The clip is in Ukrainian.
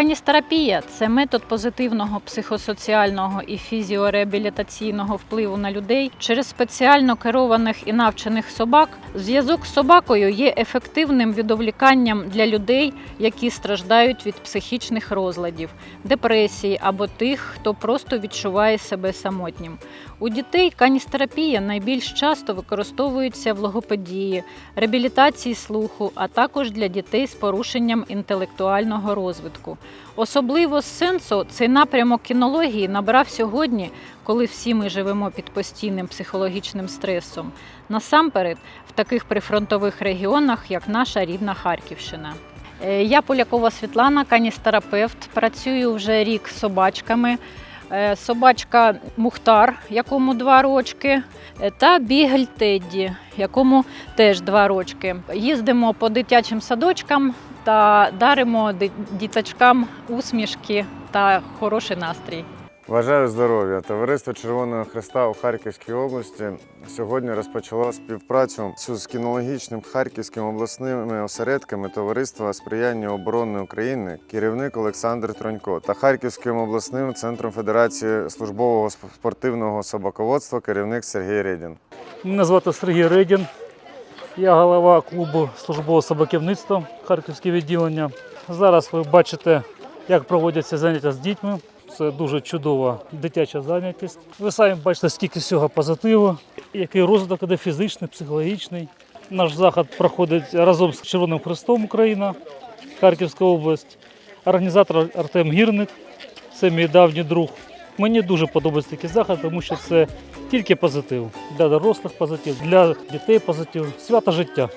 Каністерапія це метод позитивного психосоціального і фізіореабілітаційного впливу на людей через спеціально керованих і навчених собак. Зв'язок з собакою є ефективним відволіканням для людей, які страждають від психічних розладів, депресії або тих, хто просто відчуває себе самотнім. У дітей каністерапія найбільш часто використовується в логопедії, реабілітації слуху, а також для дітей з порушенням інтелектуального розвитку. Особливо сенсу цей напрямок кінології набрав сьогодні, коли всі ми живемо під постійним психологічним стресом. Насамперед, в таких прифронтових регіонах, як наша рідна Харківщина. Е, Я Полякова Світлана, каністерапевт. Працюю вже рік з собачками. Е, Собачка Мухтар, якому два рочки, е, та Бігель Тедді, якому теж два рочки. Їздимо по дитячим садочкам та даримо діточкам усмішки та хороший настрій. Бажаю здоров'я. Товариство Червоного Христа у Харківській області сьогодні розпочало співпрацю з кінологічним харківським обласними осередками Товариства сприяння оборони України, керівник Олександр Тронько та Харківським обласним центром Федерації службового спортивного собаководства, керівник Сергій Редін. Мене звати Сергій Редін. Я голова клубу службового собаківництва Харківське відділення. Зараз ви бачите, як проводяться заняття з дітьми. Це дуже чудова дитяча зайнятість. Ви самі бачите, скільки всього позитиву, який розвиток іде фізичний, психологічний. Наш заход проходить разом з Червоним Хрестом Україна, Харківська область. Організатор Артем Гірник, це мій давній друг. Мені дуже подобається такий заход, тому що це тільки позитив. Для дорослих позитив, для дітей позитив, свято життя.